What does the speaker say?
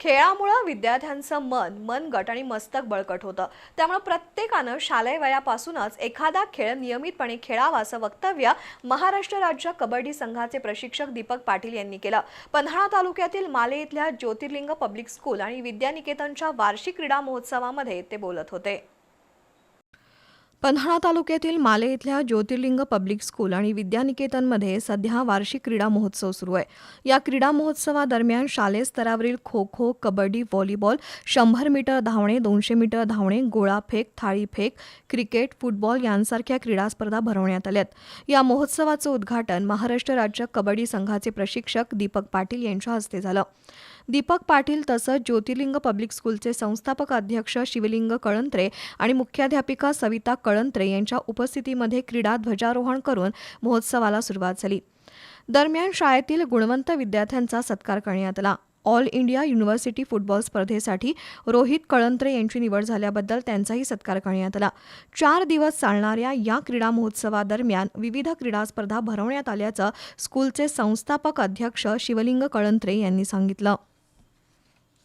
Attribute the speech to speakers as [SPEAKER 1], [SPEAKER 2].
[SPEAKER 1] खेळामुळं विद्यार्थ्यांचं मन मनगट आणि मस्तक बळकट होतं. त्यामुळे प्रत्येकानं शालेय वयापासूनच एखादा खेळ नियमितपणे खेळावा असं वक्तव्य महाराष्ट्र राज्य कबड्डी संघाचे प्रशिक्षक दीपक पाटील यांनी केलं. पन्हाळा तालुक्यातील माले इथल्या ज्योतिर्लिंग पब्लिक स्कूल आणि विद्यानिकेतनच्या वार्षिक क्रीडा महोत्सवामध्ये ते बोलत होते. पन्हाळा तालुक्यातील माले इथल्या ज्योतिर्लिंग पब्लिक स्कूल आणि विद्यानिकेतनमध्ये सध्या वार्षिक क्रीडा महोत्सव सुरू आहे. या क्रीडा महोत्सवादरम्यान शालेय स्तरावरील खो खो कबड्डी व्हॉलीबॉल शंभर मीटर धावणे दोनशे मीटर धावणे गोळाफेक थाळीफेक क्रिकेट फुटबॉल यांसारख्या क्रीडा स्पर्धा भरवण्यात आल्यात या महोत्सवाचं उद्घाटन महाराष्ट्र राज्य कबड्डी संघाचे प्रशिक्षक दीपक पाटील यांच्या हस्ते झालं. दीपक पाटील तसंच ज्योतिर्लिंग पब्लिक स्कूलचे संस्थापक अध्यक्ष शिवलिंग कळंत्रे आणि मुख्याध्यापिका सविता कळंत्रे यांच्या उपस्थितीमध्ये क्रीडा ध्वजारोहण करून महोत्सवाला सुरुवात झाली. दरम्यान शाळेतील गुणवंत विद्यार्थ्यांचा सत्कार करण्यात आला. ऑल इंडिया युनिव्हर्सिटी फुटबॉल स्पर्धेसाठी रोहित कळंत्रे यांची निवड झाल्याबद्दल त्यांचाही सत्कार करण्यात आला. चार दिवस चालणाऱ्या या क्रीडा महोत्सवादरम्यान विविध क्रीडा स्पर्धा भरवण्यात आल्याचं स्कूलचे संस्थापक अध्यक्ष शिवलिंग कळंत्रे यांनी सांगितलं.